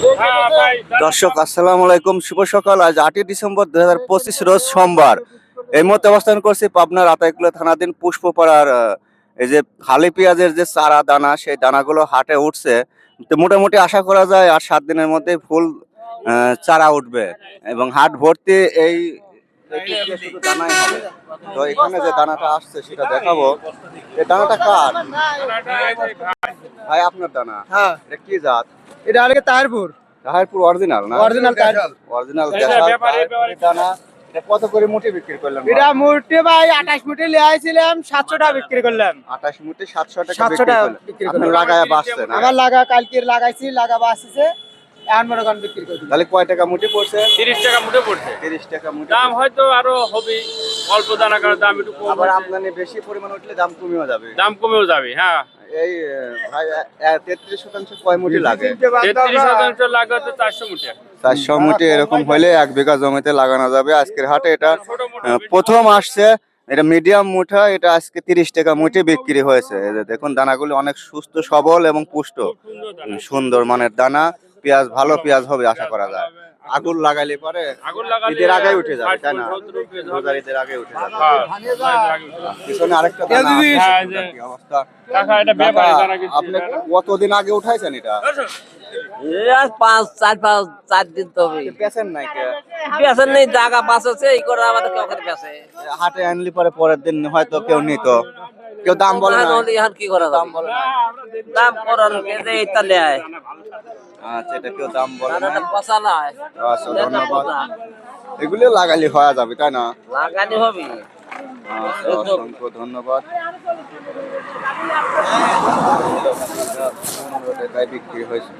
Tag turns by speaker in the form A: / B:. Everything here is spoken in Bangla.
A: দর্শক, আসসালামু আলাইকুম। শুভ সকাল। আজ আটই ডিসেম্বর দু হাজার পঁচিশ রোজ সোমবার। এই মুহূর্তে অবস্থান করছি পাবনার আতাইকুলা থানাধীন পুষ্পপাড়ার এই যে খালি পেঁয়াজের যে চারা দানা, সেই দানাগুলো হাটে উঠছে। তো মোটামুটি আশা করা যায় আর সাত দিনের মধ্যে ফুল চারা উঠবে এবং হাট ভর্তি এই শুধু দানাই হবে। তো এখানে যে দানাটা আসছে সেটা দেখাবো। এই দানাটা কার? ভাই। আপনার দানা।
B: হ্যাঁ।
A: এটা কি জাত?
B: এটা হলে তারপুর
A: রাহারপুর অরিজিনাল না?
B: অরিজিনাল
A: অরিজিনাল দানা এটা কত করে মুঠি বিক্রি করলাম
B: এটা মুটে ভাই আঠাশ মুটে লিয়ে আইছিলাম সাতশো টাকা বিক্রি করলাম।
A: আঠাশ মুঠি সাতশো টাকা
B: 700
A: বিক্রি
B: টাকা বিক্রি
A: আপনি
B: করলাম।
A: লাগায় বাঁচছেন
B: আমার লাগা কালকে লাগাইছি লাগা বাসিছে এখন মনে করেন বিক্রি করে দিলাম।
A: তাহলে কয় টাকা মুঠি পড়ছে?
C: তিরিশ টাকা মুঠে পড়ছে।
A: তিরিশ টাকা মুঠি
C: দাম হয়তো আরও হবে অল্প দানা কারণ দাম একটু কম
A: আবার
C: হচ্ছে।
A: আমদানি বেশি পরিমাণ উঠলে দাম কমেও যাবে।
C: দাম কমেও যাবে হ্যাঁ।
A: এই আহ, ভাই তেত্রিশ শতাংশ কয় মুঠি লাগে?
C: তেত্রিশ শতাংশ লাগে হচ্ছে চারশো মুঠে।
A: চারশো মুঠি এরকম হলে এক বিঘা জমিতে লাগানো যাবে। আজকের হাটে এটা আহ, প্রথম আসছে এটা মিডিয়াম মুঠা এটা আজকে তিরিশ টাকা মুঠি বিক্রি হয়েছে। এই যে দেখুন দানাগুলি অনেক সুস্থ সবল এবং পুষ্ট।
C: সুন্দর
A: মানের দানা। পেঁয়াজ ভালো পেঁয়াজ হবে আশা করা যায়। আগুন লাগাইলে পরে ঈদের আগে উঠে যাবে তাই না?
C: 60 সত্তর পিস হবে।
A: রোজার ঈদের আগে উঠে যাবে।
C: হ্যাঁ, আগে উঠে যাবে।
A: পিছনে আরেকটা
C: হ্যাঁ,
A: অবস্থা?
C: কাকা এটা ব্যাপারে দানা কিছু
A: আপনি কতদিন আগে উঠাইছেন এটা?
D: পাঁচ চার পাঁচ চার দিন তো
A: পেছেন নাই?
D: নেই জায়গা বাস আছে এই করে আমাদের কেউ করে
A: হাটে আনলি পরে পরের দিন হয়তো কেউ নিত। কেউ দাম বলে না
D: নহলে এখন কি করা
A: দাম বলে
D: দাম করার নেয়
A: আচ্ছা এটা কেউ দাম বলে না আচ্ছা ধন্যবাদ এগুলো লাগালি হওয়া যাবে তাই না
D: লাগালি হবে
A: আচ্ছা, অসংখ্য ধন্যবাদ বিক্রি হয়েছে